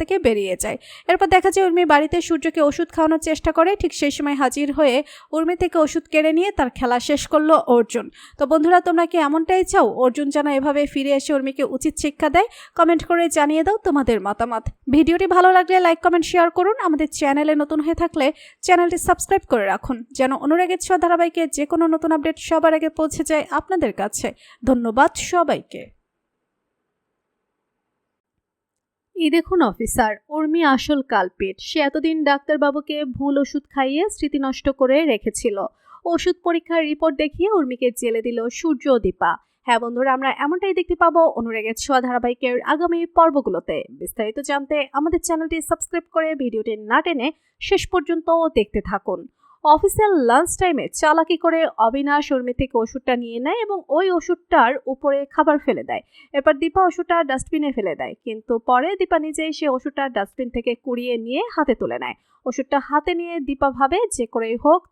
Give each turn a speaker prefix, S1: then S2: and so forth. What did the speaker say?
S1: থেকে বেরিয়ে যায়। এরপর দেখা যায় উর্মি বাড়িতে সূর্যকে ওষুধ খাওয়ানোর চেষ্টা করে। ঠিক সেই সময় হাজির হয়ে উর্মি থেকে ওষুধ কেড়ে নিয়ে তার খেলা শেষ করল অর্জুন। তো বন্ধুরা, তোমরা কি এমনটাই চাও? অর্জুন যেন এভাবে ফিরে এসে উর্মিকে উচিত শিক্ষা দেয়? কমেন্ট করে জানিয়ে দাও তোমাদের মতামত। ভিডিওটি ভালো লাগলে লাইক, কমেন্ট, শেয়ার করুন। আমাদের চ্যানেলে নতুন হয়ে থাকলে চ্যানেলটি সাবস্ক্রাইব করে রাখুন। যেন অনুরাগের ছোঁয়া ধারাবাহিকে যে কোনো নতুন আপডেট সবার আগে পৌঁছে যায় আপনাদের কাছে। ধন্যবাদ সবাইকে। এই দেখুন অফিসার উর্মি আসল কালপিট। সে এতদিন ডাক্তারবাবুকে ভুল ওষুধ খাইয়ে স্মৃতি নষ্ট করে রেখেছিল। ওষুধ পরীক্ষার রিপোর্ট দেখিয়ে উর্মিকে জেলে দিল সূর্য দীপা। হ্যাঁ বন্ধুরা, আমরা এমনটাই দেখতে পাবো অনুরাগের ছোঁয়া ধারাবাহিকের আগামী পর্বগুলোতে। বিস্তারিত জানতে আমাদের চ্যানেলটি সাবস্ক্রাইব করে ভিডিওটি না টেনে শেষ পর্যন্ত দেখতে থাকুন। অফিসিয়াল লাঞ্চ টাইমে চালাকি করে অবিনাশ উর্মি থেকে ওষুধটা নিয়ে নেয় এবং ওই ওষুধটার উপরে খাবার ফেলে দেয়। এরপর দীপা ওষুধটা ডাস্টবিনে ফেলে দেয়। কিন্তু পরে দীপা নিজেই সে ওষুধটা ডাস্টবিন থেকে কুড়িয়ে নিয়ে হাতে তুলে নেয়। ওষুধটা হাতে নিয়ে দীপা ভাবে যে করেই হোক